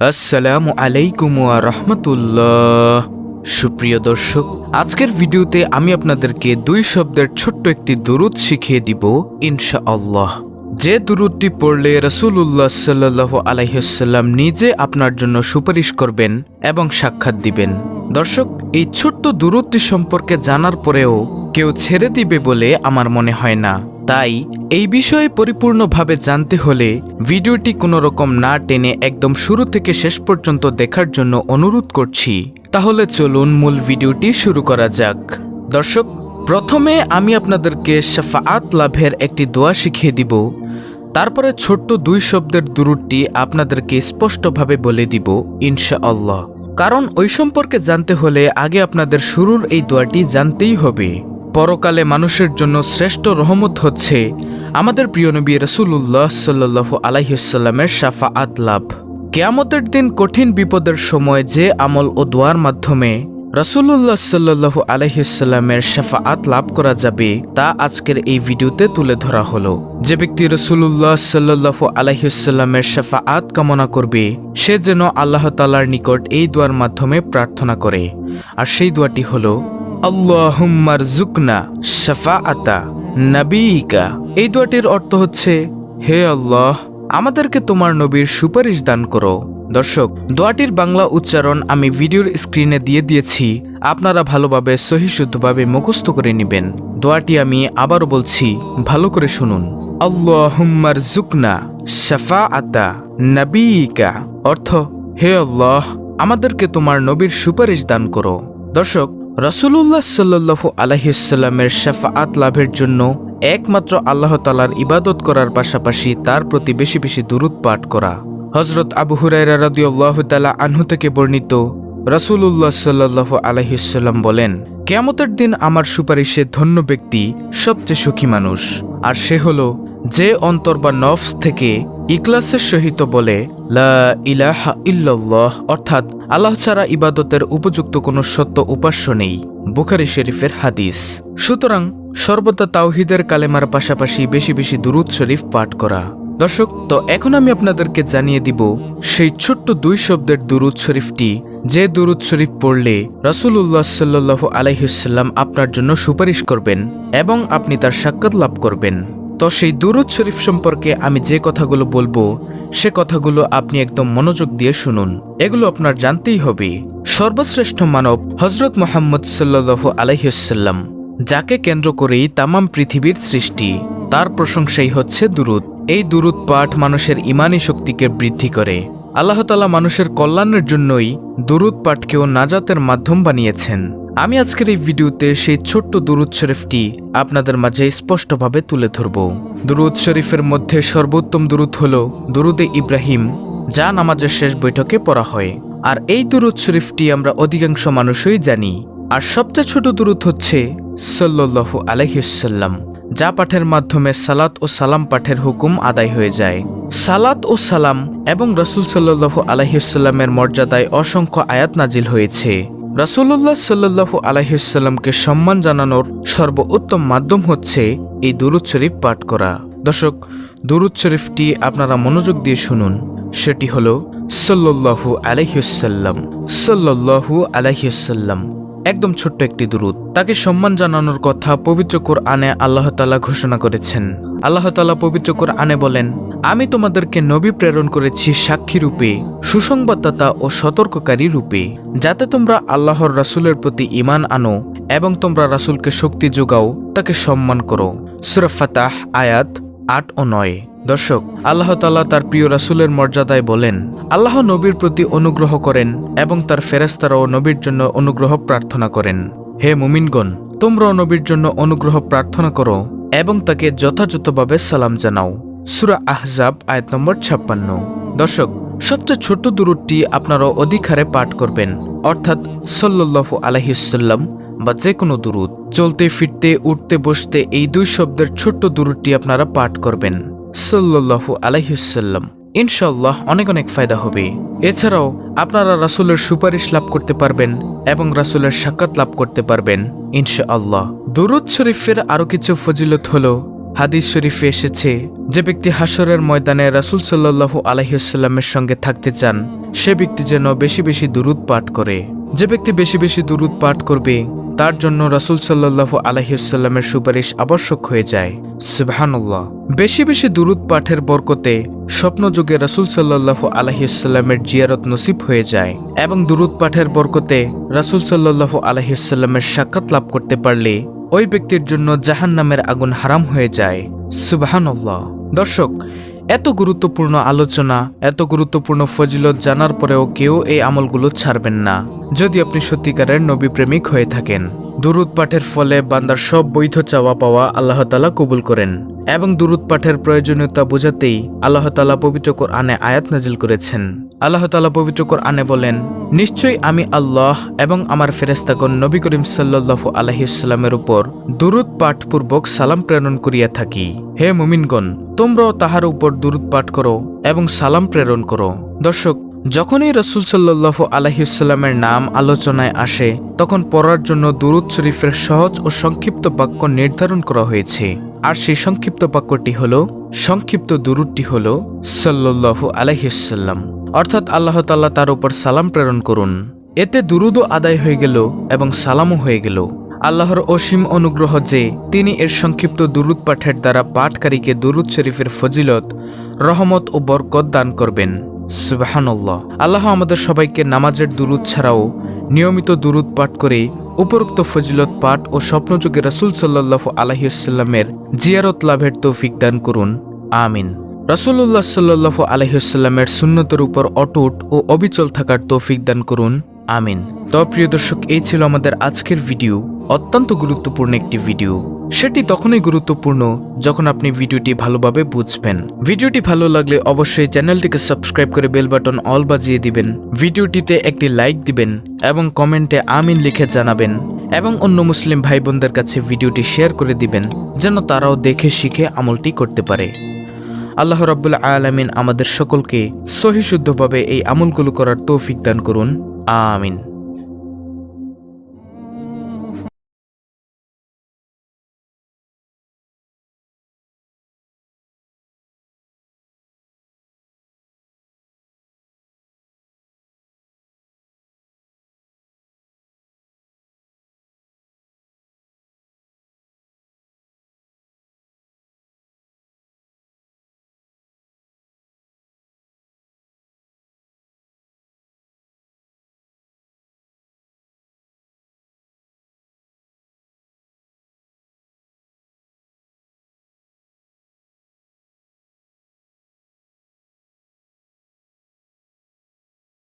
আসসালামু আলাইকুম রহমতুল্লাহ। সুপ্রিয় দর্শক, আজকের ভিডিওতে আমি আপনাদেরকে দুই শব্দের ছোট্ট একটি দুরুদ শিখিয়ে দিব, ইনশাআল্লাহ। যে দুরুদটি পড়লে রসুল্লাহ সাল্লাহ আলাইসাল্লাম নিজে আপনার জন্য সুপারিশ করবেন এবং সাক্ষাৎ দিবেন। দর্শক, এই ছোট্ট দুরুদটি সম্পর্কে জানার পরেও কেউ ছেড়ে দিবে বলে আমার মনে হয় না। তাই এই বিষয়ে পরিপূর্ণভাবে জানতে হলে ভিডিওটি কোনো রকম না টেনে একদম শুরু থেকে শেষ পর্যন্ত দেখার জন্য অনুরোধ করছি। তাহলে চলুন মূল ভিডিওটি শুরু করা যাক। দর্শক, প্রথমে আমি আপনাদেরকে শাফাআত লাভের একটি দোয়া শিখিয়ে দিব। তারপরে ছোট্ট দুই শব্দের দূরটি আপনাদেরকে স্পষ্টভাবে বলে দিব, ইনশাআল্লাহ। কারণ ওই সম্পর্কে জানতে হলে আগে আপনাদের শুরুর এই দোয়াটি জানতেই হবে। পরকালে মানুষের জন্য শ্রেষ্ঠ রহমত হচ্ছে আমাদের প্রিয় নবী রসুল্লাহ সাল্লাহ আলাইসাল্লামের শাফাআত লাভ। কেয়ামতের দিন কঠিন বিপদের সময় যে আমল ও দোয়ার মাধ্যমে রসুল্লাহ সাল্লাহ আলহিসাল্লামের শাফাআত লাভ করা যাবে, তা আজকের এই ভিডিওতে তুলে ধরা হলো। যে ব্যক্তি রসুল্লাহ সাল্লাহ আলহিসাল্লামের শাফাআত কামনা করবে, সে যেন আল্লাহ তালার নিকট এই দোয়ার মাধ্যমে প্রার্থনা করে। আর সেই দোয়াটি হলো আল্লাহুম্মার জুকনা শাফাআতা নাবিকা এই দোয়াটির অর্থ হচ্ছে, হে আল্লাহ, আমাদেরকে তোমার নবীর সুপারিশ দান করো। দর্শক, দোয়াটির বাংলা উচ্চারণ আমি ভিডিওর স্ক্রিনে দিয়ে দিয়েছি, আপনারা ভালোভাবে সহিশুদ্ধভাবে মুখস্থ করে নেবেন। দোয়াটি আমি আবারও বলছি, ভালো করে শুনুন। আল্লাহুম্মার জুকনা শাফা আতা নাবিকা অর্থ, হে আল্লাহ, আমাদেরকে তোমার নবীর সুপারিশ দান করো। দর্শক রসুল্লাহ সাল্লু আলহিসাল্লামের শাফাআত লাভের জন্য একমাত্র আল্লাহ তালার ইবাদত করার পাশাপাশি তার প্রতি বেশি বেশি দূরত পাঠ করা। হজরত আবু হুরাইরা রাদিউল্লাহ তালা আনহু থেকে বর্ণিত রসুল্লাহ সাল্লাহ আলহিসাল্লাম বলেন, কেয়ামতের দিন আমার সুপারিশে ধন্য ব্যক্তি সবচেয়ে সুখী মানুষ, আর সে হল যে অন্তর বা নফস থেকে ইকলাসের সহিত বলে, লা অর্থাৎ আল্লাহ ছাড়া ইবাদতের উপযুক্ত কোনো সত্য উপাস্য নেই। বুখারি শরীফের হাদিস। সুতরাং সর্বদা তাওহিদের কালেমার পাশাপাশি বেশি বেশি দুরুদ শরীফ পাঠ করা। দর্শক, তো এখন আমি আপনাদেরকে জানিয়ে দিব সেই ছোট্ট দুই শব্দের দুরুদ শরীফটি। যে দুরুদ শরীফ পড়লে রসুল্লাহ সাল্লু আলাইসাল্লাম আপনার জন্য সুপারিশ করবেন এবং আপনি তার সাক্ষাৎ লাভ করবেন। তো সেই দুরুদ শরীফ সম্পর্কে আমি যে কথাগুলো বলব, সে কথাগুলো আপনি একদম মনোযোগ দিয়ে শুনুন। এগুলো আপনার জানতেই হবে। সর্বশ্রেষ্ঠ মানব হজরত মোহাম্মদ সাল্লাহ আলাইসাল্লাম যাকে কেন্দ্র করেই তামাম পৃথিবীর সৃষ্টি, তার প্রশংসাই হচ্ছে দুরুদ। এই দুরুদ পাঠ মানুষের ইমানি শক্তিকে বৃদ্ধি করে। আল্লাহ তালা মানুষের কল্যাণের জন্যই দুরুদ পাঠকেও নাজাতের মাধ্যম বানিয়েছেন। আমি আজকের এই ভিডিওতে সেই ছোট্ট দুরুদ শরীফটি আপনাদের মাঝে স্পষ্টভাবে তুলে ধরব। দুরুদ শরীফের মধ্যে সর্বোত্তম দুরুদ হল দুরুদে ইব্রাহিম, যা নামাজের শেষ বৈঠকে পড়া হয়। আর এই দুরুদ শরীফটি আমরা অধিকাংশ মানুষই জানি। আর সবচেয়ে ছোট দুরুদ হচ্ছে সাল্লু আলহিসাল্লাম যা পাঠের মাধ্যমে সালাত ও সালাম পাঠের হুকুম আদায় হয়ে যায়। সালাত ও সালাম এবং রসুল সাল্লু আলহিসাল্লামের মর্যাদায় অসংখ্য আয়াত নাজিল হয়েছে। রসুল্লাহ সাল্লু আলহিসাল্লামকে সম্মান জানানোর সর্বোত্তম মাধ্যম হচ্ছে এই দুরুদ শরীফ পাঠ করা। দর্শক, দুরুদ শরীফটি আপনারা মনোযোগ দিয়ে শুনুন। সেটি হল সাল্লু আলহিসাল্লাম সাল্লু আলহিসাল্লাম একদম ছোট্ট একটি দুরুদ। তাকে সম্মান জানানোর কথা পবিত্র কোরআনে আল্লাহ তালা ঘোষণা করেছেন। আল্লাহ তালা পবিত্র কোরআনে বলেন, আমি তোমাদেরকে নবী প্রেরণ করেছি সাক্ষী রূপে, সুসংবাদদাতা ও সতর্ককারী রূপে, যাতে তোমরা আল্লাহর রাসুলের প্রতি ইমান আনো এবং তোমরা রাসুলকে শক্তি যোগাও, তাকে সম্মান করো। সুরফাতাহ আয়াত আট ও নয়। দর্শক, আল্লাহ তাল্লাহ তার প্রিয় রাসুলের মর্যাদায় বলেন, আল্লাহ নবীর প্রতি অনুগ্রহ করেন এবং তার ফেরেস্তারাও নবীর জন্য অনুগ্রহ প্রার্থনা করেন। হে মুমিনগণ, তোমরাও নবীর জন্য অনুগ্রহ প্রার্থনা করো। এবং তাকে যথাযথভাবে সালাম জানাও। সুরা আহজাব, আয়াত নম্বর ছাপ্পান্ন। দর্শক, সবচেয়ে ছোট দূরটি আপনারা অধিকারে পাঠ করবেন, অর্থাৎ সল্লাহ আলহিসাল্লাম বা যে কোনো দূরত চলতে, ফিরতে, উঠতে, বসতে এই দুই শব্দের ছোট্ট দূরটি আপনারা পাঠ করবেন। সল্লু আলাইসাল্লাম ইনশাল্লাহ অনেক অনেক ফায়দা হবে। এছাড়াও আপনারা রাসুলের সুপারিশ লাভ করতে পারবেন এবং রাসুলের সাক্ষাৎ লাভ করতে পারবেন, ইনশাআল্লাহ। দুরুদ শরীফের আরও কিছু ফজিলত হল, হাদিস শরীফে এসেছে, যে ব্যক্তি হাসরের ময়দানে রাসুল সাল্লাহু আলহিউসাল্লামের সঙ্গে থাকতে চান, সে ব্যক্তি যেন বেশি বেশি দুরুদ পাঠ করে। যে ব্যক্তি বেশি বেশি দুরুদ পাঠ করবে তার জন্য রাসুল সাল্লাহু আলহিউসাল্লামের সুপারিশ আবশ্যক হয়ে যায়। সুবহানাল্লাহ। বেশি বেশি দুরুদ পাঠের বরকতে স্বপ্নযুগে রাসুল সাল্লাহু আলহিউসাল্লামের জিয়ারত নসিব হয়ে যায় এবং দুরুদ পাঠের বরকতে রাসুল সাল্লাহু আলহিউসাল্লামের সাক্ষাৎ লাভ করতে পারলে ওই ব্যক্তির জন্য জাহান নামের আগুন হারাম হয়ে যায়। সুবহানাল্লাহ। দর্শক, এত গুরুত্বপূর্ণ আলোচনা, এত গুরুত্বপূর্ণ ফজিলত জানার পরেও কেউ এই আমলগুলো ছাড়বেন না। যদি আপনি সত্যিকারের নবী প্রেমিক হয়ে থাকেন, দুরুদ পাঠের ফলে বান্দার সব বৈধ চাওয়া পাওয়া আল্লাহ তালা কবুল করেন এবং দুরুদ পাঠের প্রয়োজনীয়তা বোঝাতেই আল্লাহ তালা পবিত্র আনে আয়াত নাজিল করেছেন। আল্লাহ তালা পবিত্র আনে বলেন, নিশ্চয়ই আমি আল্লাহ এবং আমার ফেরেস্তাগণ নবী করিম সাল্লাহ আলহিসাল্লামের উপর দুরুদ পাঠপূর্বক সালাম প্রেরণ করিয়া থাকি। হে মুমিনগণ, তোমরাও তাহার উপর দুরুদ পাঠ করো এবং সালাম প্রেরণ করো। দর্শক যখনই রসুল সাল্লাহ আলহিউসাল্লামের নাম আলোচনায় আসে, তখন পড়ার জন্য দুরুদ শরীফের সহজ ও সংক্ষিপ্ত বাক্য নির্ধারণ করা হয়েছে। আর সেই সংক্ষিপ্ত বাক্যটি হল, সংক্ষিপ্ত দুরুদটি হল সাল্লাহ আলহিউসাল্লাম অর্থাৎ আল্লাহ তাল্লাহ তার উপর সালাম প্রেরণ করুন। এতে দুরুদও আদায় হয়ে গেল এবং সালামও হয়ে গেল। আল্লাহর অসীম অনুগ্রহ যে তিনি এর সংক্ষিপ্ত দুরুদ পাঠের দ্বারা পাঠকারীকে দুরুদ শরীফের ফজিলত, রহমত ও বরকত দান করবেন। সুবাহান্লাহ আল্লাহ আমাদের সবাইকে নামাজের দুরুদ ছাড়াও নিয়মিত দুরুদ পাঠ করে উপরোক্ত ফজিলত পাঠ ও স্বপ্নযুগে রাসুল সাল্লাহ আলহিউসাল্লামের জিয়ারত লাভের তৌফিক দান করুন। আমিন। রাসুল্লাহ সাল্লাহ আলহিউসাল্লামের সুন্নতের উপর অটুট ও অবিচল থাকার তৌফিক দান করুন। আমিন। তো প্রিয় দর্শক, এই ছিল আমাদের আজকের ভিডিও। অত্যন্ত গুরুত্বপূর্ণ একটি ভিডিও সেটি তখনই গুরুত্বপূর্ণ যখন আপনি ভিডিওটি ভালোভাবে বুঝবেন। ভিডিওটি ভালো লাগলে অবশ্যই চ্যানেলটিকে সাবস্ক্রাইব করে বেল বাটন অল বাজিয়ে দিবেন। ভিডিওটিতে একটি লাইক দিবেন এবং কমেন্টে আমিন লিখে জানাবেন এবং অন্য মুসলিম ভাই বোনদের কাছে ভিডিওটি শেয়ার করে দিবেন যেন তারাও দেখে, শিখে আমলটি করতে পারে। আল্লাহ রাব্বুল আলামিন আমাদের সকলকে সহিশুদ্ধভাবে এই আমলগুলো করার তৌফিক দান করুন। আমিন।